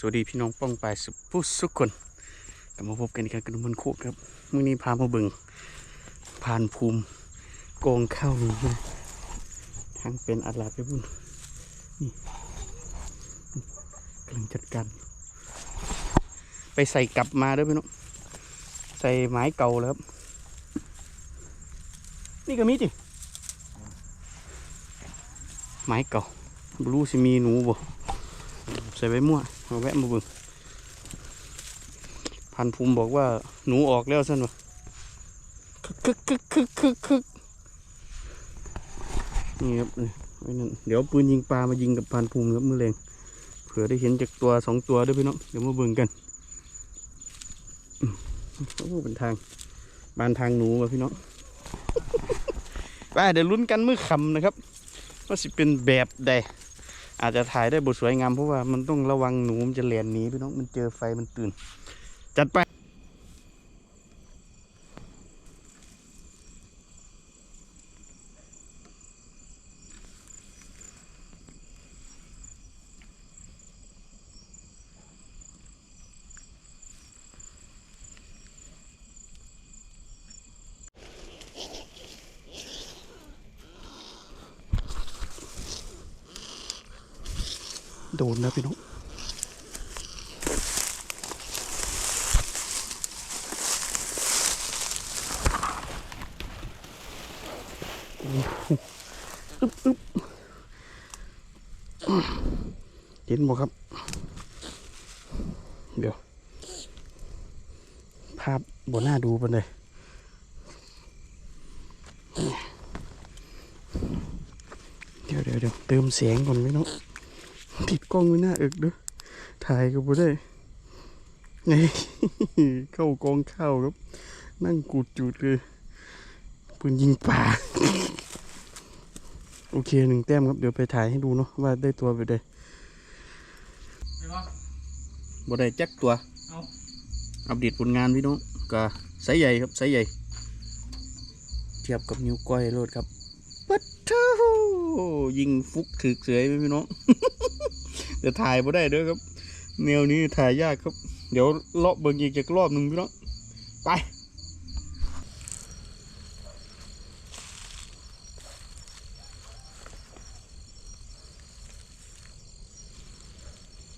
สวัสดีพี่น้องป้องปายสุผู้สุขคนกลับมาพบกันอีกครั้งกับนุ่มมันโคกครับมื้อนี้พามาเบิงผ่านภูมิโกงข้าวหนูนะทางเป็นอัดลาดไปบุญนี่กำลังจัดการไปใส่กลับมาด้วยพี่น้องใส่ไม้เก่าแล้วครับ นี่ก็มีจิไม้เก่าบรู้สิมีหนูบ่ใส่ไว้มั่ว มาแวะมาเบิ่งพันภูมิบอกว่าหนูออกแล้วสั่นวะคึกคึกคึกคึกคึกคึกนี่ครับไว้นั่นเดี๋ยวปืนยิงปลามายิงกับพันภูมิครับมือแรงเผื่อได้เห็นจากตัวสองตัวด้วยพี่น้องเดี๋ยวมาเบิ่งกันโอ้เป็นทางบานทางหนูว่ะพี่น้องไปเดี๋ยวลุ้นกันมือคำนะครับ ว่าสิเป็นแบบใด อาจจะถ่ายได้บทสวยงามเพราะว่ามันต้องระวังหนูมันจะเหลียนหนีพี่น้องมันเจอไฟมันตื่น จัดไป โดนนะพี่น้องโอ้โหอึ๊บอึ๊บเห็นบ่ครับ เดี๋ยว ภาพบนหน้าดูไปเลยเดี๋ยวเดี๋ยวเดี๋ยวเติมเสียงก่อนพี่น้อง ติดกล้องไว้หน้าเอกเด้วยถ่ายก็บ่ได้นี่เข้ากองข้าวครับ นั่งกูดจุดเลยปืนยิงป่า โอเคหนึ่งแต้มครับ เดี๋ยวไปถ่ายให้ดูเนาะว่าได้ตัวไปได้บ่ได้จักตัวเอาอัปเดตผลงานพี่น้องก็ไซส์ใหญ่ครับไซส์ใหญ่ เทียบกับนิ้วก้อยโลดครับปัดเท้ายิงฟุกถือเสือยไหมพี่น้อง เดี๋ยวถ่ายบ่ได้เด้อครับแนวนี้ถ่ายยากครับ เดี๋ยวเลาะเบิ่งอีกจากรอบหนึ่งพี่น้องไป